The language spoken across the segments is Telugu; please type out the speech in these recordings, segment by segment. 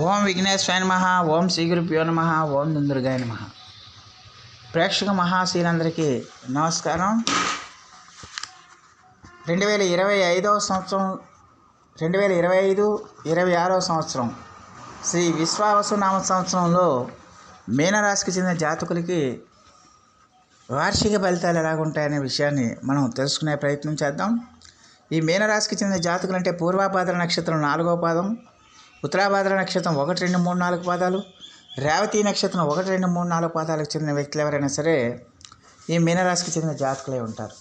ఓం విఘ్నేశ్వరాయ నమ ఓం శ్రీ గురుభ్యో నమ ఓం దుందుర్గాయ నమ. ప్రేక్షక మహాశీలందరికీ నమస్కారం. రెండు వేల ఇరవై ఐదవ సంవత్సరం రెండు వేల ఇరవై ఐదు ఇరవై ఆరవ సంవత్సరం శ్రీ విశ్వావసునామ సంవత్సరంలో మీనరాశికి చెందిన జాతకులకి వార్షిక ఫలితాలు ఎలాగుంటాయనే విషయాన్ని మనం తెలుసుకునే ప్రయత్నం చేద్దాం. ఈ మీనరాశికి చెందిన జాతకులు అంటే పూర్వాభాద్ర నక్షత్రం నాలుగో పాదం ఉత్తరాభాద్ర నక్షత్రం ఒకటి రెండు మూడు నాలుగు పాదాలు. రేవతి నక్షత్రం ఒకటి రెండు మూడు నాలుగు పాదాలకు చెందిన వ్యక్తులు ఎవరైనా సరే ఈ మీనరాశికి చెందిన జాతకులే ఉంటారు.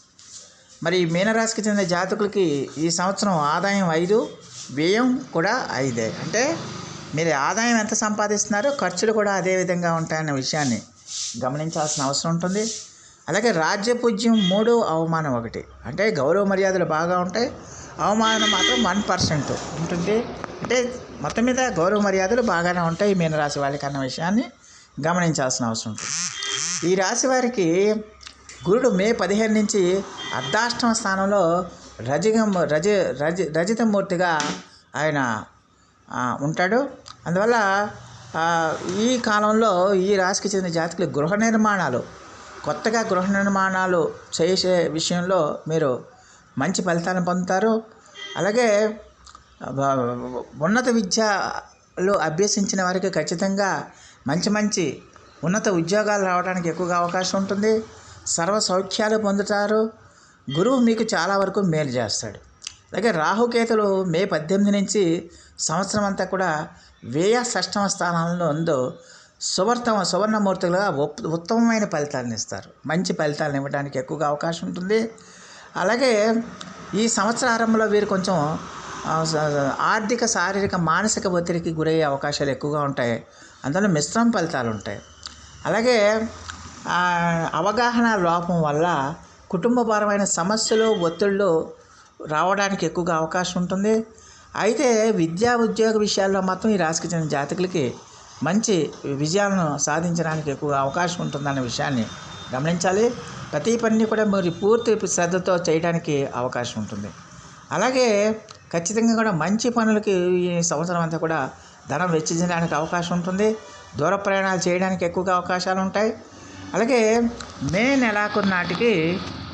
మరి ఈ మీనరాశికి చెందిన జాతకులకి ఈ సంవత్సరం ఆదాయం ఐదు వ్యయం కూడా ఐదే. అంటే మీరు ఆదాయం ఎంత సంపాదిస్తున్నారో ఖర్చులు కూడా అదే విధంగా ఉంటాయన్న విషయాన్ని గమనించాల్సిన అవసరం ఉంటుంది. అలాగే రాజ్యపూజ్యం మూడు అవమానం ఒకటి. అంటే గౌరవ మర్యాదలు బాగా ఉంటాయి. అవమానం మాత్రం వన్ పర్సెంట్ ఉంటుంది. అంటే మొత్తం మీద గౌరవ మర్యాదలు బాగానే ఉంటాయి మీనరాశి వాళ్ళకి అన్న విషయాన్ని గమనించాల్సిన అవసరం ఉంటుంది. ఈ రాశి వారికి గురుడు మే పదిహేను నుంచి అర్ధాష్టమ స్థానంలో రజగం రజ రజ రజితమూర్తిగా ఆయన ఉంటాడు. అందువల్ల ఈ కాలంలో ఈ రాశికి చెందిన జాతకులు గృహ నిర్మాణాలు కొత్తగా గృహ నిర్మాణాలు చేసే విషయంలో మీరు మంచి ఫలితాలను పొందుతారు. అలాగే ఉన్నత విద్యలో అభ్యసించిన వారికి ఖచ్చితంగా మంచి మంచి ఉన్నత ఉద్యోగాలు రావడానికి ఎక్కువగా అవకాశం ఉంటుంది. సర్వ సౌఖ్యాలు పొందుతారు. గురువు మీకు చాలా వరకు మేలు చేస్తాడు. అలాగే రాహుకేతులు మే పద్దెనిమిది నుంచి సంవత్సరం అంతా కూడా వ్యయ షష్టమ స్థానంలో ఉందో సువర్తమ సువర్ణమూర్తులుగా ఉత్తమమైన ఫలితాలను ఇస్తారు. మంచి ఫలితాలను ఇవ్వడానికి ఎక్కువగా అవకాశం ఉంటుంది. అలాగే ఈ సంవత్సరారంభంలో వీరు కొంచెం ఆర్థిక శారీరక మానసిక ఒత్తిడికి గురయ్యే అవకాశాలు ఎక్కువగా ఉంటాయి. అందులో మిశ్రమ ఫలితాలు ఉంటాయి. అలాగే అవగాహన లోపం వల్ల కుటుంబపరమైన సమస్యలు ఒత్తిళ్ళు రావడానికి ఎక్కువగా అవకాశం ఉంటుంది. అయితే విద్యా ఉద్యోగ విషయాల్లో మాత్రం ఈ రాశికి చెందిన జాతకులకి మంచి విజయాలను సాధించడానికి ఎక్కువగా అవకాశం ఉంటుందన్న విషయాన్ని గమనించాలి. ప్రతి పనిని కూడా మీరు పూర్తి శ్రద్ధతో చేయడానికి అవకాశం ఉంటుంది. అలాగే ఖచ్చితంగా కూడా మంచి పనులకి ఈ సంవత్సరం అంతా కూడా ధనం వెచ్చించడానికి అవకాశం ఉంటుంది. దూర ప్రయాణాలు చేయడానికి ఎక్కువగా అవకాశాలు ఉంటాయి. అలాగే మే నెలాఖరు నాటికి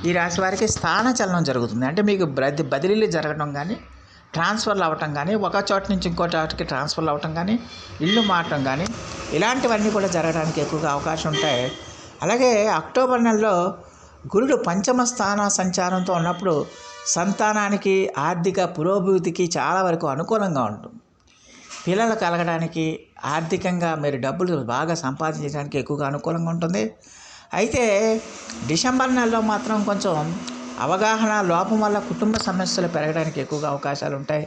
ఈ రాశి వారికి స్థాన చలనం జరుగుతుంది. అంటే మీకు బది బదిలీలు జరగడం కానీ ట్రాన్స్ఫర్లు అవ్వటం కానీ ఒక చోట నుంచి ఇంకో చోటకి ట్రాన్స్ఫర్లు అవ్వటం కానీ ఇల్లు మారటం కానీ ఇలాంటివన్నీ కూడా జరగడానికి ఎక్కువగా అవకాశం ఉంటాయి. అలాగే అక్టోబర్ నెలలో గురుడు పంచమ స్థాన సంచారంతో ఉన్నప్పుడు సంతానానికి ఆర్థిక పురోభివృద్ధికి చాలా వరకు అనుకూలంగా ఉంటుంది. పిల్లలు కలగడానికి ఆర్థికంగా మీరు డబ్బులు బాగా సంపాదించడానికి ఎక్కువగా అనుకూలంగా ఉంటుంది. అయితే డిసెంబర్ నెలలో మాత్రం కొంచెం అవగాహన లోపం వల్ల కుటుంబ సమస్యలు పెరగడానికి ఎక్కువగా అవకాశాలు ఉంటాయి.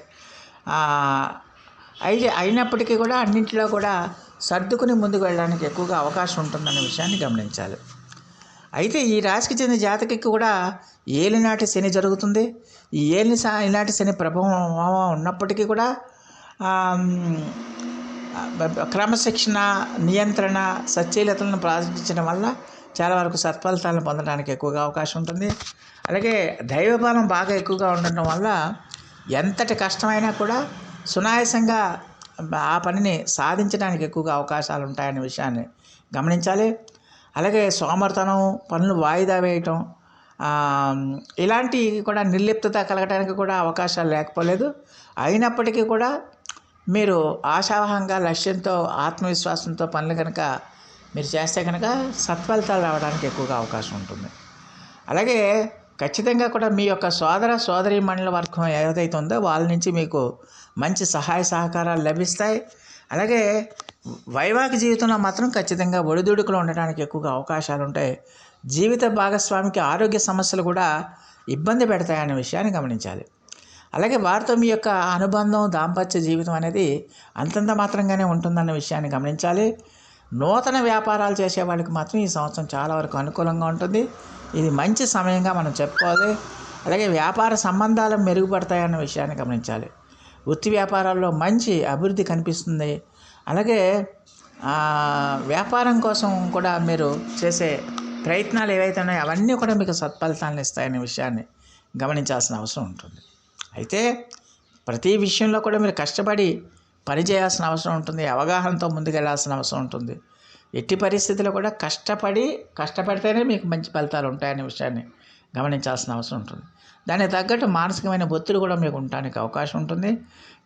అయితే అయినప్పటికీ కూడా అన్నింటిలో కూడా సర్దుకుని ముందుకు వెళ్ళడానికి ఎక్కువగా అవకాశం ఉంటుందనే విషయాన్ని గమనించాలి. అయితే ఈ రాశికి చెందిన జాతకకి కూడా ఏలినాటి శని జరుగుతుంది. ఈ ఏలిని ఈనాటి శని ప్రభావం ఉన్నప్పటికీ కూడా క్రమశిక్షణ నియంత్రణ సచ్చీలతలను ప్రార్థించడం వల్ల చాలా వరకు సత్ఫలితాలను పొందడానికి ఎక్కువగా అవకాశం ఉంటుంది. అలాగే దైవబలం బాగా ఎక్కువగా ఉండటం వల్ల ఎంతటి కష్టమైనా కూడా సునాయాసంగా ఆ పనిని సాధించడానికి ఎక్కువగా అవకాశాలు ఉంటాయనే విషయాన్ని గమనించాలి. అలాగే సోమర్తనం పనులు వాయిదా వేయటం ఇలాంటివి కూడా నిర్లిప్తత కలగడానికి కూడా అవకాశాలు లేకపోలేదు. అయినప్పటికీ కూడా మీరు ఆశావహంగా లక్ష్యంతో ఆత్మవిశ్వాసంతో పనులు కనుక మీరు చేస్తే కనుక సత్ఫలితాలు రావడానికి ఎక్కువగా అవకాశం ఉంటుంది. అలాగే ఖచ్చితంగా కూడా మీ యొక్క సోదర సోదరి మండల వర్గం ఏదైతే ఉందో వాళ్ళ నుంచి మీకు మంచి సహాయ సహకారాలు లభిస్తాయి. అలాగే వైవాహిక జీవితంలో మాత్రం ఖచ్చితంగా ఒడిదుడుకులు ఉండడానికి ఎక్కువగా అవకాశాలు ఉంటాయి. జీవిత భాగస్వామికి ఆరోగ్య సమస్యలు కూడా ఇబ్బంది పెడతాయనే విషయాన్ని గమనించాలి. అలాగే వారితో మీ యొక్క అనుబంధం దాంపత్య జీవితం అనేది అంతంత మాత్రంగానే ఉంటుందన్న విషయాన్ని గమనించాలి. నూతన వ్యాపారాలు చేసే వాళ్ళకి మాత్రం ఈ సంవత్సరం చాలా వరకు అనుకూలంగా ఉంటుంది. ఇది మంచి సమయంగా మనం చెప్పుకోవాలి. అలాగే వ్యాపార సంబంధాలు మెరుగుపడతాయన్న విషయాన్ని గమనించాలి. వృత్తి వ్యాపారాల్లో మంచి అభివృద్ధి కనిపిస్తుంది. అలాగే వ్యాపారం కోసం కూడా మీరు చేసే ప్రయత్నాలు ఏవైతే ఉన్నాయో అవన్నీ కూడా మీకు సత్ఫలితాలను ఇస్తాయనే విషయాన్ని గమనించాల్సిన అవసరం ఉంటుంది. అయితే ప్రతి విషయంలో కూడా మీరు కష్టపడి పని చేయాల్సిన అవసరం ఉంటుంది అవగాహనతో ముందుకెళ్ళాల్సిన అవసరం ఉంటుంది. ఎట్టి పరిస్థితుల్లో కూడా కష్టపడి కష్టపడితేనే మీకు మంచి ఫలితాలు ఉంటాయనే విషయాన్ని గమనించాల్సిన అవసరం ఉంటుంది. దానికి తగ్గట్టు మానసికమైన ఒత్తిడి కూడా మీకు ఉండడానికి అవకాశం ఉంటుంది.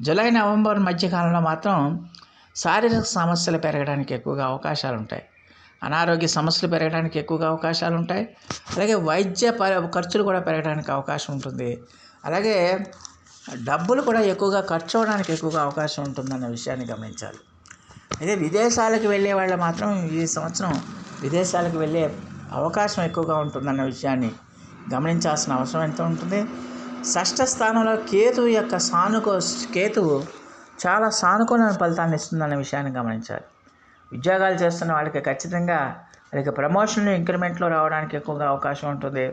జూలై నవంబర్ మధ్యకాలంలో మాత్రం శారీరక సమస్యలు పెరగడానికి ఎక్కువగా అవకాశాలు ఉంటాయి అనారోగ్య సమస్యలు పెరగడానికి ఎక్కువగా అవకాశాలు ఉంటాయి అలాగే వైద్య ప ఖర్చులు కూడా పెరగడానికి అవకాశం ఉంటుంది. అలాగే డబ్బులు కూడా ఎక్కువగా ఖర్చు అవడానికి ఎక్కువగా అవకాశం ఉంటుందన్న విషయాన్ని గమనించాలి. అయితే విదేశాలకు వెళ్ళే వాళ్ళు మాత్రం ఈ సంవత్సరం విదేశాలకు వెళ్ళే అవకాశం ఎక్కువగా ఉంటుందన్న విషయాన్ని గమనించాల్సిన అవసరం ఎంత ఉంటుంది. షష్ఠ స్థానంలో కేతువు యొక్క సానుకో కేతువు చాలా సానుకూల ఫలితాన్ని ఇస్తుందన్న విషయాన్ని గమనించాలి. ఉద్యోగాలు చేస్తున్న వాళ్ళకి ఖచ్చితంగా వాళ్ళకి ప్రమోషన్లు ఇంక్రిమెంట్లో రావడానికి ఎక్కువగా అవకాశం ఉంటుంది.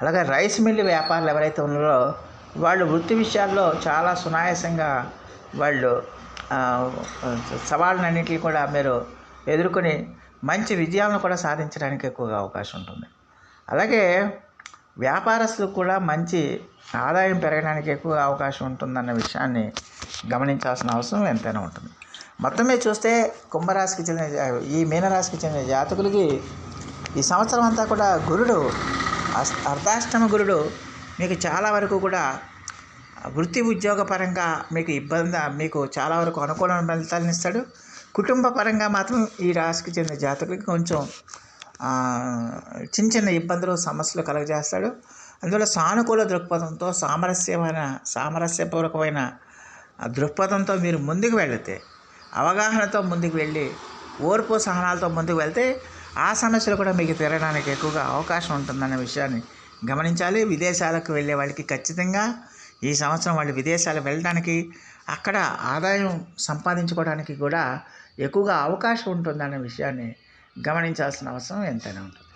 అలాగే రైస్ మిల్లు వ్యాపారులు ఎవరైతే ఉన్నారో వాళ్ళు వృత్తి విషయాల్లో చాలా సునాయాసంగా వాళ్ళు సవాళ్ళన్నింటినీ కూడా మీరు ఎదుర్కొని మంచి విజయాలను కూడా సాధించడానికి ఎక్కువగా అవకాశం ఉంటుంది. అలాగే వ్యాపారస్తులకు కూడా మంచి ఆదాయం పెరగడానికి ఎక్కువ అవకాశం ఉంటుందన్న విషయాన్ని గమనించాల్సిన అవసరం ఎంతైనా ఉంటుంది. మొత్తం మీద చూస్తే కుంభరాశికి చెందిన ఈ మీనరాశికి చెందిన జాతకులకి ఈ సంవత్సరం అంతా కూడా గురుడు అస్- అర్ధాష్టమ గురుడు మీకు చాలా వరకు కూడా వృత్తి ఉద్యోగపరంగా మీకు ఇబ్బంది మీకు చాలా వరకు అనుకూలమైన ఫలితాలను ఇస్తాడు. కుటుంబ పరంగా మాత్రం ఈ రాశికి చెందిన జాతకులకి కొంచెం చిన్న చిన్న ఇబ్బందులు సమస్యలు కలుగజేస్తాడు. అందువల్ల సానుకూల దృక్పథంతో సామరస్యమైన సామరస్యపూర్వకమైన దృక్పథంతో మీరు ముందుకు వెళితే అవగాహనతో ముందుకు వెళ్ళి ఓర్పు సహనాలతో ముందుకు వెళ్తే ఆ సమస్యలు కూడా మీకు తీరడానికి ఎక్కువగా అవకాశం ఉంటుందన్న విషయాన్ని గమనించాలి. విదేశాలకు వెళ్ళే వాళ్ళకి ఖచ్చితంగా ఈ సంవత్సరం వాళ్ళు విదేశాలు వెళ్ళడానికి అక్కడ ఆదాయం సంపాదించుకోవడానికి కూడా ఎక్కువగా అవకాశం ఉంటుందన్న విషయాన్ని గమనించాల్సిన అవసరం ఎంతైనా ఉంటుంది.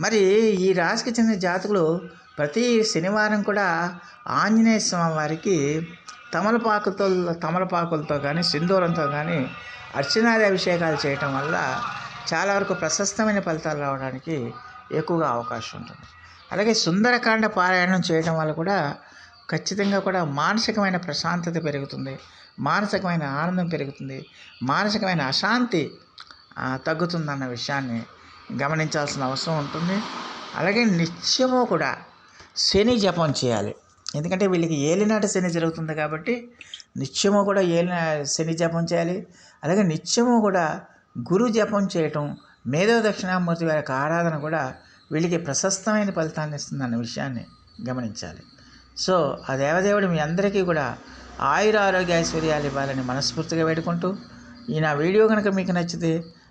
మరి ఈ రాశికి చెందిన జాతకులు ప్రతి శనివారం కూడా ఆంజనేయ స్వామి వారికి తమలపాకుతో తమలపాకులతో కానీ సింధూరంతో కానీ అర్చనాది అభిషేకాలు చేయటం వల్ల చాలా వరకు ప్రశస్తమైన ఫలితాలు రావడానికి ఎక్కువగా అవకాశం ఉంటుంది. అలాగే సుందరకాండ పారాయణం చేయడం వల్ల కూడా ఖచ్చితంగా కూడా మానసికమైన ప్రశాంతత పెరుగుతుంది మానసికమైన ఆనందం పెరుగుతుంది మానసికమైన అశాంతి తగ్గుతుందన్న విషయాన్ని గమనించాల్సిన అవసరం ఉంటుంది. అలాగే నిత్యము కూడా శని జపం చేయాలి. ఎందుకంటే వీళ్ళకి ఏలినాటి శని జరుగుతుంది కాబట్టి నిత్యము కూడా ఏలిన శని జపం చేయాలి. అలాగే నిత్యము కూడా గురు జపం చేయటం మేధో దక్షిణామూర్తి వారి యొక్క ఆరాధన కూడా వీళ్ళకి ప్రశస్తమైన ఫలితాన్ని ఇస్తుందన్న విషయాన్ని గమనించాలి. సో ఆ దేవదేవుడు మీ అందరికీ కూడా ఆయుర ఆరోగ్య ఐశ్వర్యాలు ఇవ్వాలని మనస్ఫూర్తిగా వేడుకుంటూ ఈ నా వీడియో కనుక మీకు నచ్చితే